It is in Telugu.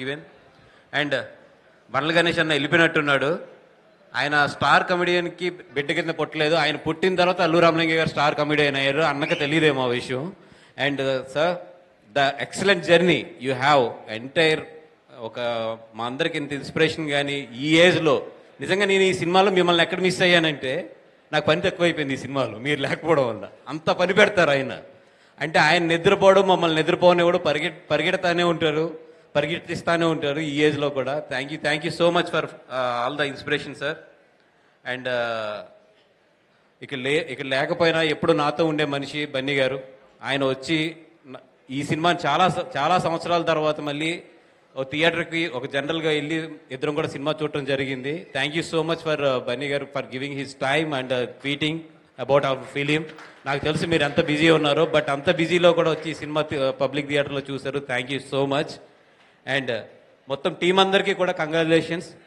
గివెన్ అండ్ బండ్ల గణేష్ అన్న వెళ్ళిపోయినట్టున్నాడు. ఆయన స్టార్ కమెడియన్కి బిడ్డ కింద పుట్టలేదు. ఆయన పుట్టిన తర్వాత అల్లు రామలింగయ్య గారు స్టార్ కమెడియన్ అయ్యారు. అన్నకి తెలియదేమో ఆ విషయం. And sir the excellent journey you have entire ఒక మా అందరికి ఇంత ఇన్స్పిరేషన్ కానీ ఈ ఏజ్లో నిజంగా నేను ఈ సినిమాలో మిమ్మల్ని ఎక్కడ మిస్ అయ్యానంటే నాకు పని తక్కువైపోయింది ఈ సినిమాలో. మీరు లేకపోవడం వల్ల. అంత పని పెడతారు ఆయన. అంటే ఆయన నిద్రపోవడం మమ్మల్ని నిద్రపోనివ్వడం పరిగె పరిగెడతానే ఉంటారు. పరిగెత్తిస్తూనే ఉంటారు ఈ ఏజ్లో కూడా. Thank you thank you so much for all the inspiration sir and ఇక లే ఇక లేకపోయినా ఎప్పుడు నాతో ఉండే మనిషి బన్నీ గారు. ఆయన వచ్చి ఈ సినిమాని చాలా చాలా సంవత్సరాల తర్వాత మళ్ళీ ఒక థియేటర్కి ఒక జనరల్గా వెళ్ళి ఇద్దరం కూడా సినిమా చూడటం జరిగింది. Thank you so much for Bunny గారు for giving his time and tweeting about our film నాకు తెలుసు మీరు ఎంత బిజీ ఉన్నారో బట్ అంత బిజీలో కూడా వచ్చి సినిమా uh, పబ్లిక్ థియేటర్లో చూశారు. Thank you so much and మొత్తం టీం అందరికీ కూడా కంగ్రాచులేషన్స్.